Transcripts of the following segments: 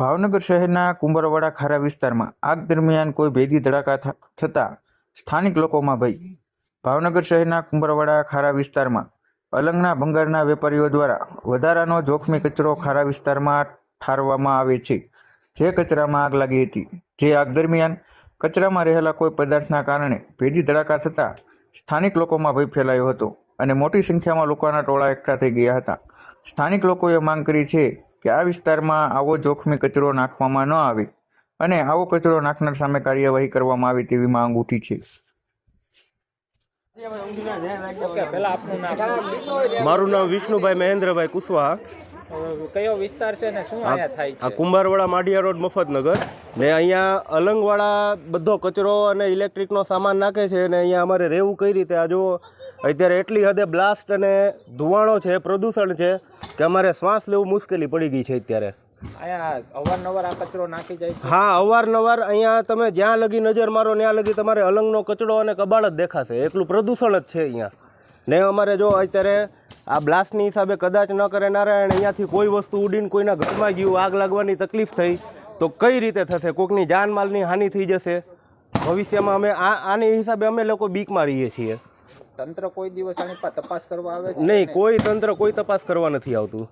ભાવનગર શહેરના કુંભરવાડા ખારા વિસ્તારમાં આગ દરમિયાન કોઈ ભેદી ધડાકા થતાં સ્થાનિક લોકોમાં ભય. ભાવનગર શહેરના કુંભરવાડા ખારા વિસ્તારમાં અલંગના ભંગારના વેપારીઓ દ્વારા વધારાનો જોખમી કચરો ખારા વિસ્તારમાં ઠારવામાં આવે છે. જે કચરામાં આગ લાગી હતી. જે આગ દરમિયાન કચરામાં રહેલા કોઈ પદાર્થના કારણે ભેદી ધડાકા થતાં સ્થાનિક લોકોમાં ભય ફેલાયો હતો અને મોટી સંખ્યામાં લોકોના ટોળા એકઠા થઈ ગયા હતા. સ્થાનિક લોકોએ માંગ કરી છે કે આ વિસ્તારમાં આવો જોખમી કચરો નાખવામાં ન આવે અને આવો કચરો નાખનાર સામે કાર્યવાહી કરવામાં આવે તેવી માંગ ઉઠી છે. મારું નામ વિષ્ણુભાઈ મહેન્દ્રભાઈ કુશવાહા. કયો વિસ્તાર છે ને શું અહીંયા થાય આ કુંભારવાડા માડિયા રોડ મફતનગર. ને અહીંયા અલંગવાળા બધો કચરો અને ઇલેક્ટ્રિકનો સામાન નાખે છે અને અહીંયા અમારે રહેવું કઈ રીતે? આ જો અત્યારે એટલી હદે બ્લાસ્ટ અને ધુવાણો છે પ્રદૂષણ છે. કે અમારે શ્વાસ લેવું મુશ્કેલી પડી ગઈ છે અત્યારે. અહીંયા અવારનવાર આ કચરો નાખી જાય છે? હા અવારનવાર અહીંયા તમે જ્યાં લગી નજર મારો ત્યાં લગી તમારે અલંગનો કચરો અને કબાળ જ દેખાશે. એટલું પ્રદૂષણ જ છે અહીંયા. ને અમારે જો અત્યારે આ બ્લાસ્ટની હિસાબે કદાચ ન કરે નારાયણ અહીંયાથી કોઈ વસ્તુ ઉડીને કોઈના ઘરમાં ગયું આગ લાગવાની તકલીફ થઈ તો કઈ રીતે થશે? કોઈકની જાનમાલની હાનિ થઈ જશે? ભવિષ્યમાં અમે આ આની હિસાબે અમે લોકો બીક મારીએ છીએ. તંત્ર કોઈ દિવસ આની પર તપાસ કરવા આવે છે નહીં કોઈ તંત્ર કોઈ તપાસ કરવા નથી આવતું.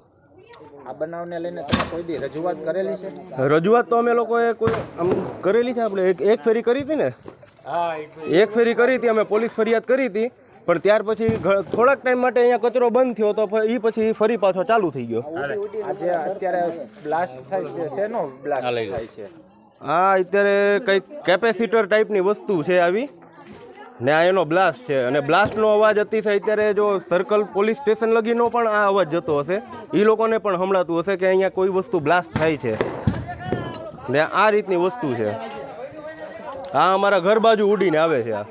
આ બનાવને લઈને તમે કોઈ દી રજૂઆત કરેલી છે? રજૂઆત તો અમે લોકોએ કોઈ આમ કરેલી છે આપણે. એક એક ફેરી કરી હતી ને? હા એક ફેરી. કરી હતી અમે પોલીસ ફરિયાદ કરી હતી પણ ત્યાર પછી થોડાક ટાઈમ માટે અહીંયા કચરો બંધ થયો તો એ પછી ફરી પાછો ચાલુ થઈ ગયો. આજે અત્યારે બ્લાસ્ટ થાય છે શેનો બ્લાસ્ટ થાય છે? હા અત્યારે કંઈક કેપેસિટર ટાઈપની વસ્તુ છે આવી. ને આ એનો બ્લાસ્ટ છે. અને બ્લાસ્ટનો અવાજ અતિશય અત્યારે જો સર્કલ પોલીસ સ્ટેશન લગીનો પણ આ અવાજ જતો હશે. એ લોકોને પણ સંભળાતું હશે કે અહીંયા કોઈ વસ્તુ બ્લાસ્ટ થાય છે. ને આ રીતની વસ્તુ છે. આ અમારા ઘર બાજુ ઉડીને આવે છે આ.